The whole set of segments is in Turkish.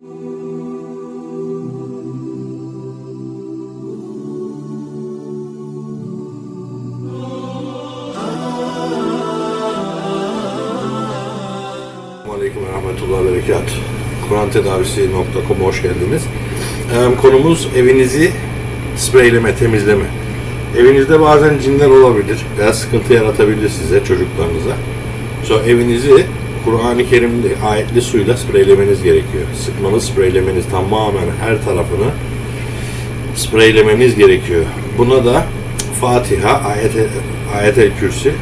Aleyküm ve rahmetullahi ve berekat. Kur'an tedavisi.com'a hoş geldiniz. Konumuz evinizi spreyleme, temizleme. Evinizde bazen cinler olabilir veya sıkıntı yaratabilir size, çocuklarınıza. So, evinizi Kur'an-ı Kerim'de ayetli suyla spreylemeniz gerekiyor. Sıkmanız, spreylemeniz tamamen her tarafını spreylemeniz gerekiyor. Buna da Fatiha, ayet ayet-el kürsi,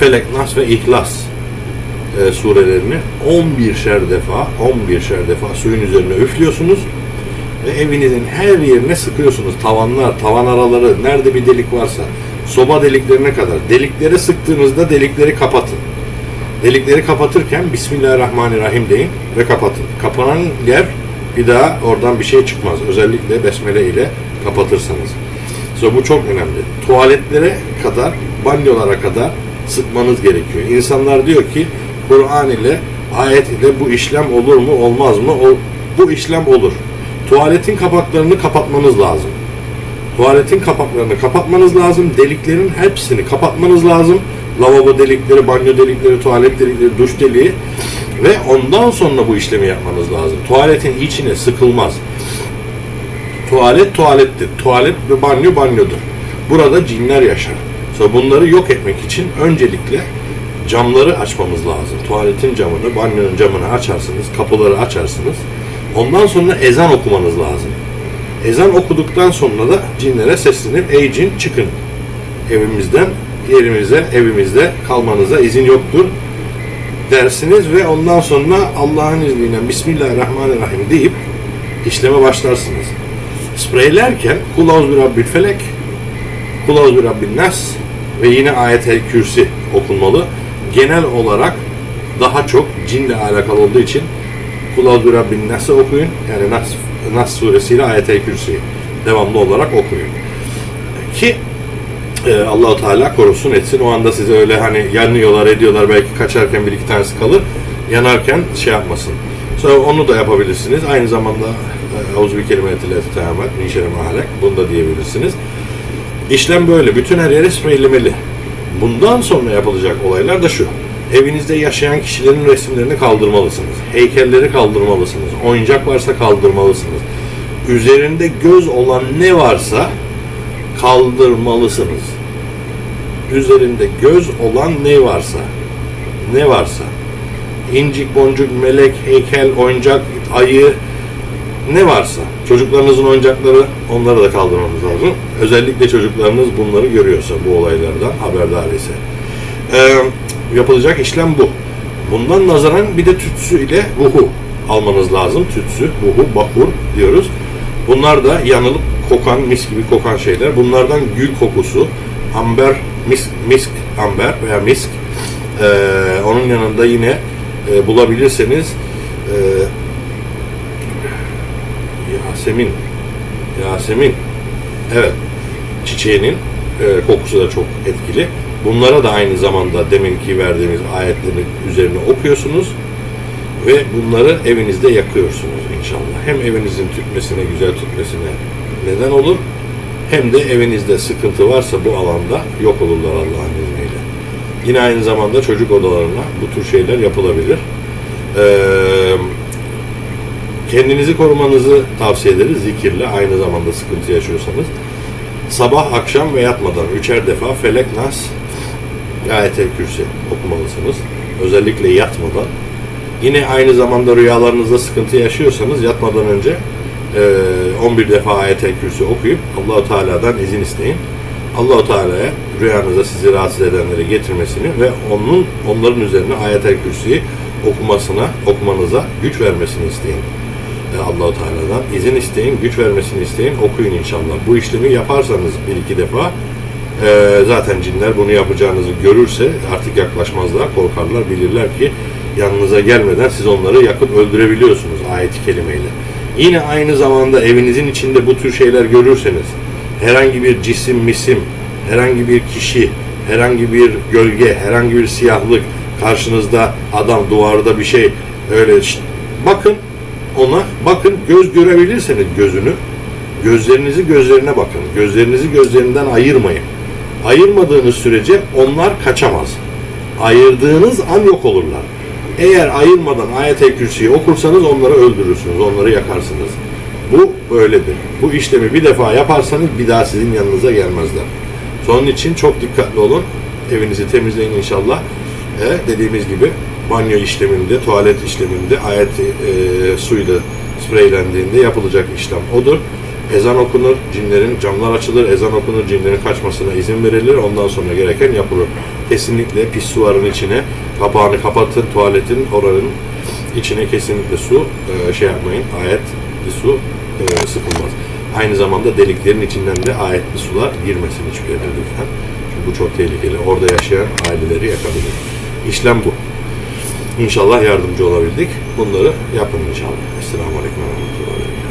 Felek, Nas ve İhlas e, surelerini 11'şer defa 11'şer defa suyun üzerine üflüyorsunuz ve evinizin her yerine sıkıyorsunuz. Tavanlar, tavan araları, nerede bir delik varsa soba deliklerine kadar. Delikleri sıktığınızda delikleri kapatın. Delikleri kapatırken Bismillahirrahmanirrahim deyin ve kapatın. Kapanan yer bir daha oradan bir şey çıkmaz. Özellikle besmele ile kapatırsanız. So, bu çok önemli. Tuvaletlere kadar, banyolara kadar sıkmanız gerekiyor. İnsanlar diyor ki Kur'an ile ayet ile bu işlem olur mu olmaz mı? O, bu işlem olur. Tuvaletin kapaklarını kapatmanız lazım. Tuvaletin kapaklarını kapatmanız lazım. Deliklerin hepsini kapatmanız lazım. Lavabo delikleri, banyo delikleri, tuvalet delikleri, duş deliği ve ondan sonra bu işlemi yapmanız lazım. Tuvaletin içine sıkılmaz. Tuvalet tuvalettir. Tuvalet ve banyo banyodur. Burada cinler yaşar. So bunları yok etmek için öncelikle camları açmamız lazım. Tuvaletin camını, banyonun camını açarsınız, kapıları açarsınız. Ondan sonra ezan okumanız lazım. Ezan okuduktan sonra da cinlere seslenip ey cin çıkın evimizden, yerimize, evimizde kalmanıza izin yoktur dersiniz ve ondan sonra Allah'ın izniyle Bismillahirrahmanirrahim deyip işleme başlarsınız. Spreylerken Kul bir Rabbil Felek, Kul bir Rabbil Nas ve yine Ayet-el Kürsi okunmalı. Genel olarak daha çok cinle alakalı olduğu için Kul bir Rabbil Nas'ı okuyun. Yani Nas, Nas suresiyle Ayet-el Kürsi'yi devamlı olarak okuyun. Ki e, Allahu Teala korusun etsin. O anda size öyle hani yanıyorlar, ediyorlar. Belki kaçarken bir iki tanesi kalır. Yanarken şey yapmasın. Sonra onu da yapabilirsiniz. Aynı zamanda Auzu bir kelimetiyle teamet min şerri ma halak. Bunu da diyebilirsiniz. İşlem böyle. Bütün her yere spreylemeli. Bundan sonra yapılacak olaylar da şu. Evinizde yaşayan kişilerin resimlerini kaldırmalısınız. Heykelleri kaldırmalısınız. Oyuncak varsa kaldırmalısınız. Üzerinde göz olan ne varsa kaldırmalısınız. Üzerinde göz olan ne varsa, ne varsa, incik, boncuk, melek, heykel, oyuncak, ayı, ne varsa, çocuklarınızın oyuncakları onları da kaldırmamız lazım. Özellikle çocuklarınız bunları görüyorsa, bu olaylardan haberdar ise. Ee, yapılacak işlem bu. Bundan nazaran bir de tütsü ile ruhu almanız lazım. Tütsü, ruhu, bahur diyoruz. Bunlar da yanılıp kokan, mis gibi kokan şeyler. Bunlardan gül kokusu, amber, misk, misk amber veya misk. Ee, onun yanında yine e, bulabilirseniz e, Yasemin, Yasemin, evet, çiçeğinin e, kokusu da çok etkili. Bunlara da aynı zamanda deminki verdiğimiz ayetlerin üzerine okuyorsunuz ve bunları evinizde yakıyorsunuz inşallah. Hem evinizin tütmesine, güzel tütmesine neden olur hem de evinizde sıkıntı varsa bu alanda yok olurlar Allah'ın izniyle. Yine aynı zamanda çocuk odalarına bu tür şeyler yapılabilir. Ee, kendinizi korumanızı tavsiye ederiz zikirle aynı zamanda sıkıntı yaşıyorsanız. Sabah, akşam ve yatmadan üçer defa Felek, Nas, Ayet-el Kürsi okumalısınız. Özellikle yatmadan. Yine aynı zamanda rüyalarınızda sıkıntı yaşıyorsanız yatmadan önce e, 11 defa ayet-el kürsi okuyup Allahu Teala'dan izin isteyin. Allahu Teala'ya rüyanıza sizi rahatsız edenleri getirmesini ve onun onların üzerine ayet-el kürsüyü okumasına, okumanıza güç vermesini isteyin. E, Allahu Teala'dan izin isteyin, güç vermesini isteyin, okuyun inşallah. Bu işlemi yaparsanız bir iki defa e, zaten cinler bunu yapacağınızı görürse artık yaklaşmazlar, korkarlar, bilirler ki yanınıza gelmeden siz onları yakıp öldürebiliyorsunuz ayet-i kerimeyle. Yine aynı zamanda evinizin içinde bu tür şeyler görürseniz herhangi bir cisim, misim, herhangi bir kişi, herhangi bir gölge, herhangi bir siyahlık karşınızda adam duvarda bir şey öyle şşt, bakın ona bakın göz görebilirseniz gözünü gözlerinizi gözlerine bakın. Gözlerinizi gözlerinden ayırmayın. Ayırmadığınız sürece onlar kaçamaz. Ayırdığınız an yok olurlar. Eğer ayırmadan ayet-el kürsüyü okursanız onları öldürürsünüz, onları yakarsınız. Bu böyledir. Bu işlemi bir defa yaparsanız bir daha sizin yanınıza gelmezler. Sonun için çok dikkatli olun. Evinizi temizleyin inşallah. E, dediğimiz gibi banyo işleminde, tuvalet işleminde ayet e, suyla spreylendiğinde yapılacak işlem odur. Ezan okunur, cinlerin camlar açılır, ezan okunur, cinlerin kaçmasına izin verilir. Ondan sonra gereken yapılır. Kesinlikle pis suların içine kapağını kapatın, tuvaletin oranın içine kesinlikle su e, şey yapmayın, ayetli su e, sıkılmaz. Aynı zamanda deliklerin içinden de ayetli sular girmesin hiçbir yere lütfen. Çünkü bu çok tehlikeli. Orada yaşayan aileleri yakabilir. İşlem bu. İnşallah yardımcı olabildik. Bunları yapın inşallah. Esselamu Aleyküm ve Rahmetullah.